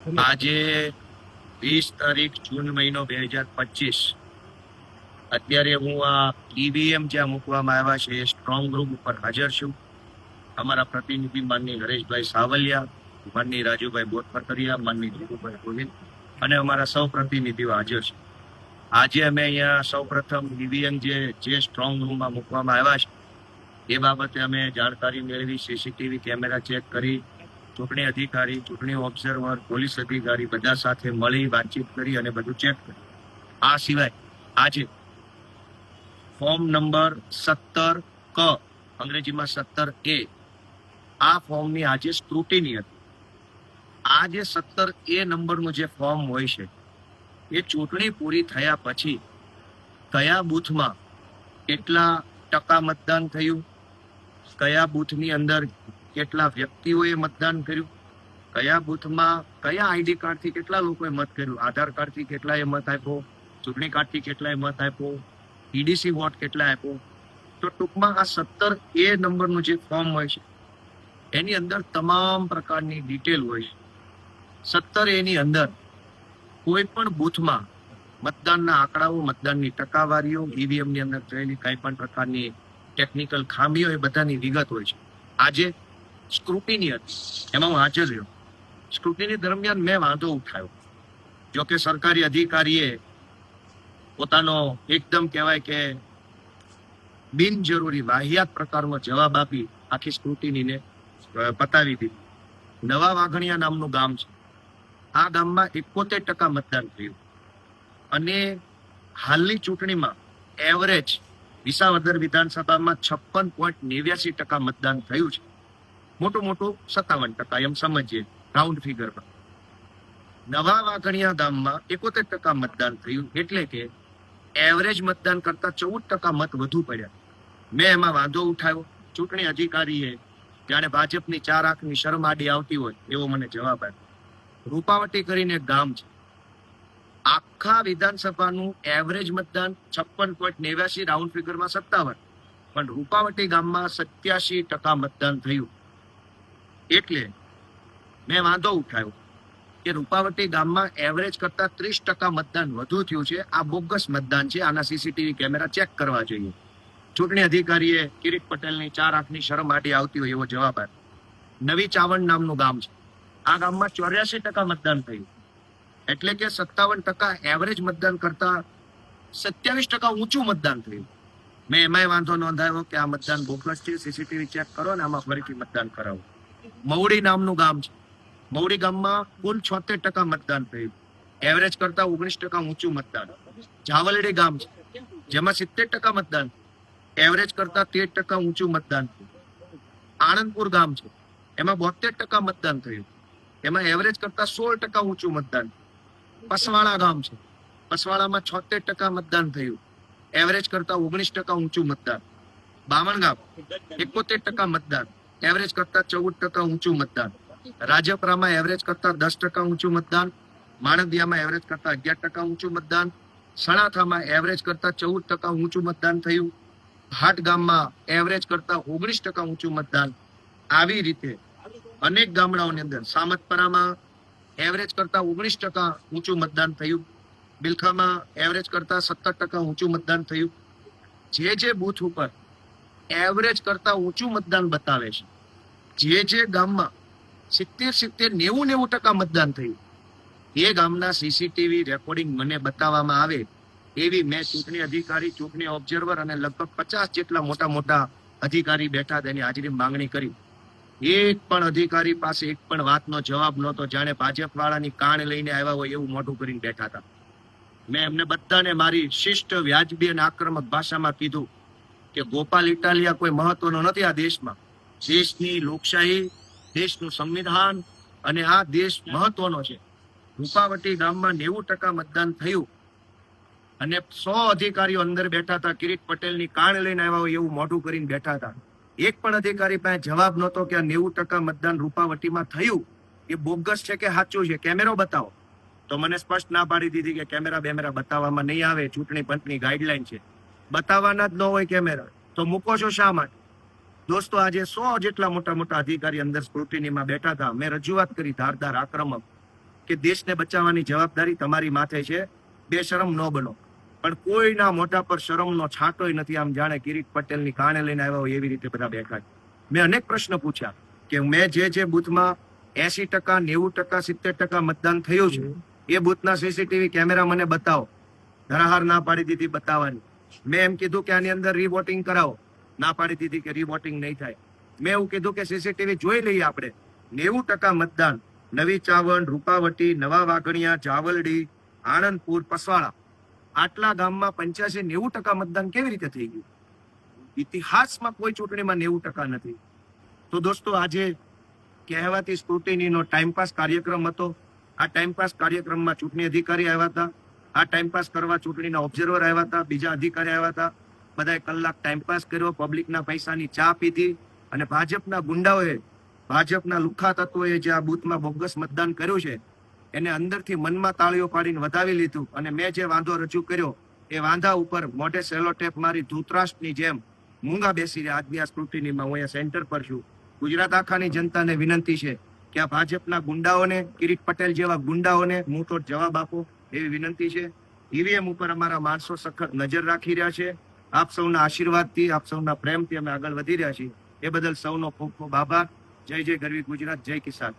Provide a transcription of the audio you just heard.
આજે વીસ તારીખ જૂન મહિનો બે હજાર પચીસ. અત્યારે હું આ ઈવીએમ જ્યાં મૂકવામાં આવ્યા છે, એ સ્ટ્રોંગ રૂમ ઉપર હાજર છું. અમારા પ્રતિનિધિ માનની હરેશભાઈ સાવલિયા, માનની રાજુભાઈ બોરફકરિયા માનની જીતુભાઈ ગોવિંદ અને અમારા સૌ પ્રતિનિધિઓ હાજર છે. આજે અમે અહીંયા સૌ પ્રથમ ઈવીએમ જે જે સ્ટ્રોંગ રૂમમાં મૂકવામાં આવ્યા છે, એ બાબતે અમે જાણકારી મેળવી સીસીટીવી કેમેરા ચેક કરી ચૂંટણી અધિકારી, ચૂંટણી ઓબ્ઝર્વર, પોલીસ અધિકારી બધા સાથે મળી વાતચીત કરી અને બધું ચેક કર્યું. આ સિવાય આજે ફોર્મ નંબર સત્તર ક, અંગ્રેજીમાં સત્તર એ, આ ફોર્મની આજે સ્ક્રુટિની હતી. આ જે સત્તર એ નંબરનું જે ફોર્મ હોય છે, એ ચૂંટણી પૂરી થયા પછી કયા બૂથમાં કેટલા ટકા મતદાન થયું, કયા બૂથની અંદર કેટલા વ્યક્તિઓએ મતદાન કર્યું? કયા બૂથમાં, કયા આઈડી કાર્ડથી કેટલા લોકોએ મત કર્યું? આધાર કાર્ડથી કેટલાએ મત આપ્યો? ચૂંટણી કાર્ડથી કેટલાએ મત આપ્યો? ઈડીસી વોટ કેટલા આપ્યો? તો ટૂંકમાં આ સત્તર એ નંબરનું જે ફોર્મ હોય છે, એની અંદર તમામ પ્રકારની ડિટેલ હોય છે. સત્તર એની અંદર કોઈ પણ બૂથમાં મતદાનના આંકડાઓ, મતદાનની ટકાવારીઓ ઈવીએમની અંદર થયેલી કંઈ પણ પ્રકારની ટેકનિકલ ખામીઓ એ બધાની વિગત હોય છે. આજે સ્ક્રુટિની હતી એમાં હું હાજર રહ્યો. સ્ક્રુટિની દરમિયાન મેં વાંધો ઉઠાવ્યો જોકે સરકારી અધિકારીએ પોતાનો એકદમ કહેવાય કે બિનજરૂરી વાહિયાત પ્રકારનો જવાબ આપી આખી સ્ક્રુટિનીને પતાવી દીધી. નવા વાઘણિયા નામનું ગામ છે. આ ગામમાં એકોતેર ટકા મતદાન થયું. અને હાલની ચૂંટણીમાં એવરેજ વિસાવદર વિધાનસભામાં છપ્પન પોઈન્ટ નેવ્યાસી ટકા મતદાન થયું છે. મોટું મોટું સત્તાવન ટકા, એમ સમજીએ રાઉન્ડ ફિગરમાં નવા વાઘણિયા ગામમાં એકોતેર ટકા મતદાન થયું, એટલે કે એવરેજ મતદાન કરતા ચૌદ ટકા મત વધુ પડ્યા. મેં એમાં વાંધો ઉઠાવ્યો. ચૂંટણી અધિકારીએ જાણે ભાજપની ચાર આંખની શરમ આડી આવતી હોય, એવો મને જવાબ આપ્યો. રૂપાવટી કરીને ગામ છે. આખા વિધાનસભાનું એવરેજ મતદાન છપ્પન પોઈન્ટ નેવ્યાસી રાઉન્ડ ફિગરમાં સત્તાવન. પણ રૂપાવટી ગામમાં સત્યાસી ટકા મતદાન થયું. એટલે મેં વાંધો ઉઠાવ્યો. કે રૂપાવટી ગામમાં એવરેજ કરતા ત્રીસ ટકા મતદાન વધુ થયું છે. આ બોગસ મતદાન છે. આના સીસીટીવી કેમેરા ચેક કરવા જોઈએ. ચૂંટણી અધિકારીએ કિરીટ પટેલની ચાર આંખની શરમ આડી આવતી હોય એવો જવાબ આપ્યો. નવી ચાવણ નામનું ગામ છે. આ ગામમાં ચોર્યાસી ટકા મતદાન થયું. એટલે કે સત્તાવન ટકા એવરેજ મતદાન કરતા સત્યાવીસ ટકા ઊંચું મતદાન થયું. મેં એમાંય વાંધો નોંધાયો કે આ મતદાન બોગસ છે. સીસીટીવી ચેક કરો ને આમાં ફરીથી મતદાન કરાવો. મવડી નામનું ગામ છે. મવડી ગામમાં કુલ છોતેર ટકા મતદાન થયું. એવરેજ કરતા ઓગણીસ ટકા ઊંચું મતદાન. જાવલડી ગામ છે. જેમાં સિત્તેર ટકા મતદાન એવરેજ કરતા તેર ટકા ઊંચું મતદાન આણંદપુર ગામ છે. એમાં બોતેર ટકા મતદાન થયું. એમાં એવરેજ કરતા સોળ ટકા ઊંચું મતદાન પસવાળા ગામ છે. પસવાળામાં છોતેર ટકા મતદાન થયું. એવરેજ કરતા ઓગણીસ ટકા ઊંચું મતદાન બામણ ગામ, એકોતેર ટકા મતદાન એવરેજ કરતા ચૌદ ટકા ઊંચું મતદાન. રાજપરામાં એવરેજ કરતા દસ ટકા ઊંચું મતદાન. માણંદિયામાં એવરેજ કરતા અગિયાર ટકા ઊંચું મતદાન. સણાથામાં એવરેજ કરતા ચૌદ ટકા ઊંચું મતદાન થયું. ભાટ ગામમાં એવરેજ કરતા ઓગણીસ ટકા ઊંચું મતદાન. આવી રીતે અનેક ગામડાઓની અંદર સામતપરામાં એવરેજ કરતા ઓગણીસ ટકા ઊંચું મતદાન થયું. બિલખામાં એવરેજ કરતા સત્તર ટકા ઊંચું મતદાન થયું. જે જે બૂથ ઉપર એવરેજ કરતા ઊંચું મતદાન બતાવે છે. જે જે ગામમાં સિત્તેર સિત્તેર નેવું નેવું ટકા મતદાન થયું. એ ગામના સીસીટીવી રેકોર્ડિંગ મને બતાવવામાં આવે એવી મેં ચૂંટણી અધિકારી, ચૂંટણી ઓબ્ઝર્વર અને લગભગ પચાસ જેટલા મોટા મોટા અધિકારી બેઠા તેની હાજરી માંગણી કરી. એક પણ અધિકારી પાસે એક પણ વાતનો જવાબ નહોતો. જાણે ભાજપ વાળાની કાણ લઈને આવ્યા હોય એવું મોઢું કરીને બેઠા હતા. મેં એમને બધાને મારી શિષ્ટ, વ્યાજબી અને આક્રમક ભાષામાં કીધું. કે ગોપાલ ઇટાલિયા કોઈ મહત્વનો નથી આ દેશમાં. દેશની લોકશાહી, દેશનું સંવિધાન અને આ દેશ મહત્વનો છે. રૂપાવટી ગામમાં નેવું ટકા મતદાન થયું અને સો અધિકારીઓ અંદર બેઠા હતા. કિરીટ પટેલની કાણ લઈને આવ્યા હોય એવું મોઢું કરીને બેઠા હતા. એક પણ અધિકારી પાસે જવાબ નહોતો કે આ નેવું ટકા મતદાન રૂપાવટીમાં થયું. એ બોગસ છે કે સાચું છે? કેમેરો બતાવો. તો મને સ્પષ્ટ ના પાડી દીધી કે કેમેરા બેમેરા બતાવવામાં નહીં આવે. ચૂંટણી પંચની ગાઈડલાઈન છે. બતાવવાના જ ન હોય કેમેરા તો મૂકો છો શા માટે? દોસ્તો આજે સો જેટલા મોટા મોટા અધિકારી અંદર સ્ક્રુટિનીમાં બેઠા હતા. મેં રજૂઆત કરી ધારદાર આક્રમક કે દેશને બચાવવાની જવાબદારી તમારી માથે છે. બેશરમ ન બનો. પણ કોઈના મોટા પર શરમનો છાંટોય નથી. આમ જાણે કિરીટ પટેલની કાણે લઈને આવ્યા હોય એવી રીતે બધા બેઠા છે. મેં અનેક પ્રશ્ન પૂછ્યા કે મેં જે જે બૂથમાં એસી ટકા નેવું ટકા સિત્તેર ટકા મતદાન થયું છે એ બૂથના સીસીટીવી કેમેરા મને બતાવો. ધરાહાર ના પાડી દીધી બતાવવાની. મેં એમ કીધું કે આની અંદર રીવોટિંગ કરાવો. ના પાડી દીધી કે રીવોટિંગ નહીં થાય. મેં એવું કીધું કે સીસીટીવી જોઈ લઈએ આપણે. નેવું ટકા મતદાન. નવી ચાવણ, રૂપાવટી, નવા વાઘણિયા, જાવલડી, આણંદપુર પસવાળા આટલા ગામમાં પંચ્યાસી નેવું ટકા મતદાન કેવી રીતે થઈ ગયું? ઇતિહાસમાં કોઈ ચૂંટણીમાં નેવું ટકા નથી. તો દોસ્તો, આજે કહેવાતી સ્ક્રુટિનીનો ટાઈમપાસ કાર્યક્રમ હતો. આ ટાઈમપાસ કાર્યક્રમમાં ચૂંટણી અધિકારી આવ્યા હતા. આ ટાઈમપાસ કરવા ચૂંટણીના ઓબ્ઝર્વર આવ્યા હતા, બીજા અધિકારી આવ્યા હતા. બધાએ કલાક ટાઈમપાસ કર્યો પબ્લિકના પૈસાની ચા પીધી અને ભાજપના ગુંડાઓએ, ભાજપના લુખા તત્વોએ જે આ બૂથમાં બોગસ મતદાન કર્યું છે, એને અંદરથી મનમાં તાળીઓ પાડીને વધાવી લીધું અને મેં જે વાંધો રજૂ કર્યો, એ વાંધા ઉપર મોઢે સેલો ટેપ મારી ધૂતરાષ્ટ્રની જેમ મૂંગા બેસી રહ્યા આજની આ સ્ક્રુટિનીમાં હું અહીંયા સેન્ટર પર છું. ગુજરાત આખાની જનતાને વિનંતી છે કે આ ભાજપના ગુંડાઓને, કિરીટ પટેલ જેવા ગુંડાઓને મુંહતોડ જવાબ આપો. એવી વિનંતી છે. ઈવીએમ ઉપર અમારા માણસો સખત નજર રાખી રહ્યા છે. આપ સૌના આશીર્વાદથી, આપ સૌના પ્રેમથી અમે આગળ વધી રહ્યા છીએ. એ બદલ સૌનો ખૂબ ખૂબ આભાર. જય જય ગરવી ગુજરાત, જય કિસાન.